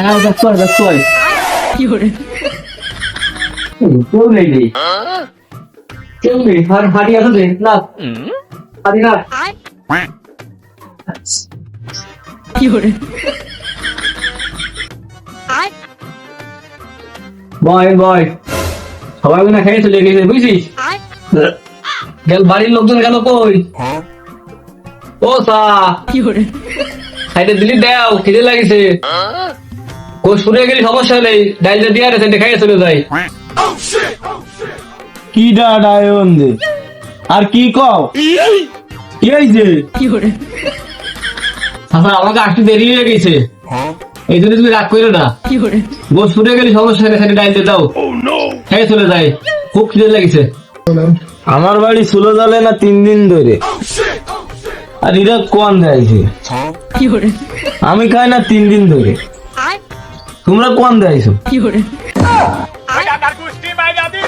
হয় কেউ নেই রে কেউ নেই আর হাড়ি রে না। হাড়ি না। বয় বয় সবাই না খেয়ে চলে গেছে বুঝছিস গেল বাড়ির লোকজন গেল কই? ও সা। সাইডে দিলি দাও খিদে লাগিছে। কো শুনে গেলি সমস্যা নেই ডাইলটা দিয়ে রেছে দেখাই চলে যায় কি ডায়ন দে? আর কি কও? কি হয়েছে আচ্ছা আমাকে আসতে দেরি হয়ে গেছে। এই জন্য তুমি রাগ করো না। গো শুনে গেলি সমস্যা নেই সাইডে ডাইলটা দাও। খেয়ে চলে যায় খুব খিদে লাগিছে। আমার বাড়ি সুলো জলে না তিন দিন ধরে। আর এরা কোন দেয়ছে আমি খাই না তিন দিন ধরে। তোমরা কোন দেয়ছো কার? কুষ্টি মাই দিস